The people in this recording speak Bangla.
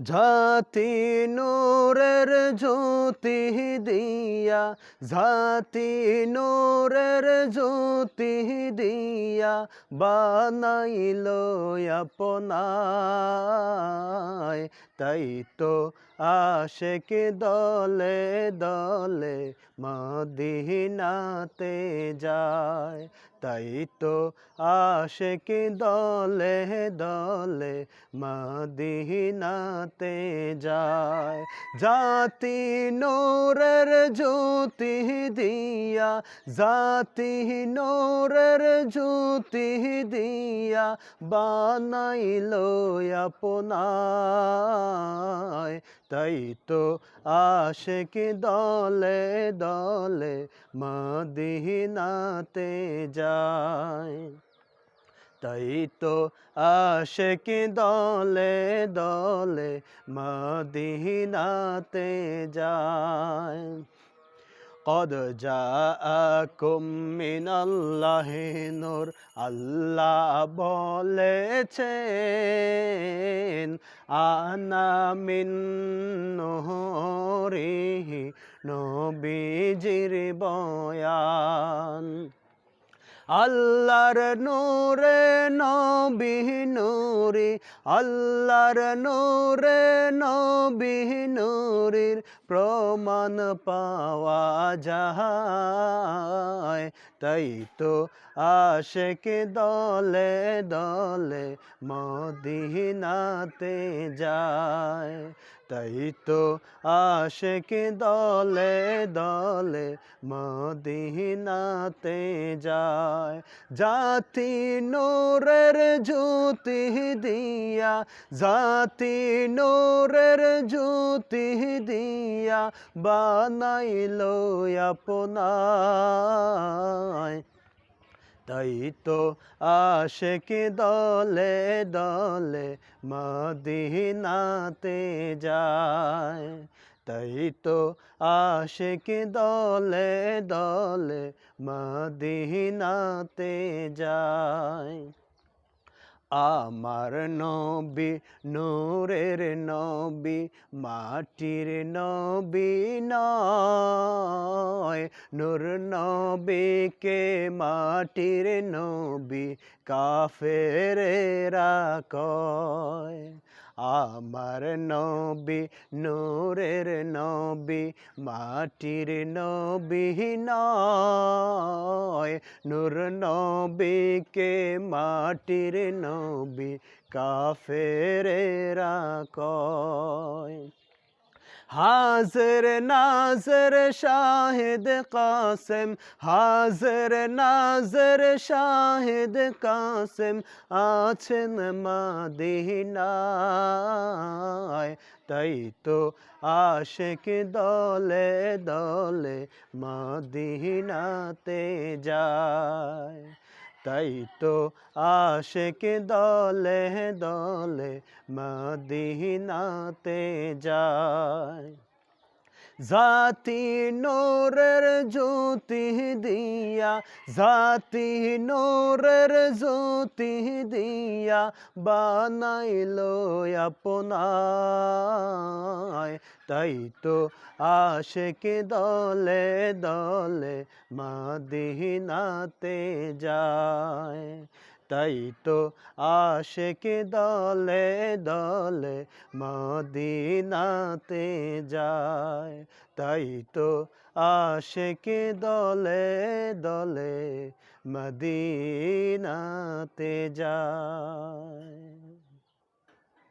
জাতি নূরের জ্যোতি দিয়া জাতি নূরের জ্যোতি দিয়া বানাইল আপনায় তাই তো আশেক দলে দলে মদিনাতে যায়। তাই তো আশেক দলে দলে মদিনাতে যায়। জাতি নোরের জ্যোতি দিয়া, জাতি নোরের জ্যোতি দিয়া বানাইল আপনায় তাই তো আশেক দলে দলে মদিনাতে যায়। তাই তো আশেক দলে দলে মদিনাতে যায়। কদ জাকুম মিনাল্লাহে নূর আল্লাহ বলেছেন আনামিন মিন নবী নবীজির বয়ান। আল্লাহর নূরে নবী নূরি আল্লাহর নূরে নবী নূরির প্রমাণ পাওয়া যায়। তাই তো আশেক দলে দলে মদিনাতে যায়। তাই তো আশেক দলে দলে মদিনাতে যায়। জাতি নোরের জ্যোতি দিয়া, জাতি নোরের জ্যোতি দিয়া বানাইল আপনায় তাই তো আশেক দলে দলে মদিনাতে যায়। তাই তো আশেক দলে দলে মদিনাতে যায়। আমার নবী নূরের নবী মাটির নবী নয়। নূর নবীকে মাটির নবী কাফেরেরা কয়। আমার নবী নূরের নবী মাটির নবী নয়। নূর নবীকে মাটির নবী কাফেরেরা কয়। হাজর নাজর শাহিদ কাসেম, হাজর নাজর শাহিদ কাসেম আছেন মাদিনায়। তাই তো আশেক দলে দলে মদিনাতে যায়। তাই তো আশেক দলে দলে মদিনাতে যায়। জাতি নোরের জ্যোতি দিয়া, জাতি নোরের জ্যোতি দিয়া বানাইল আপনায় তাই তো আশেক দলে দলে মদিনাতে যায়। তাই তো আশেকে দলে দলে মদিনাতে যায়। তাই তো আশেকে দলে দলে মদিনাতে যায়।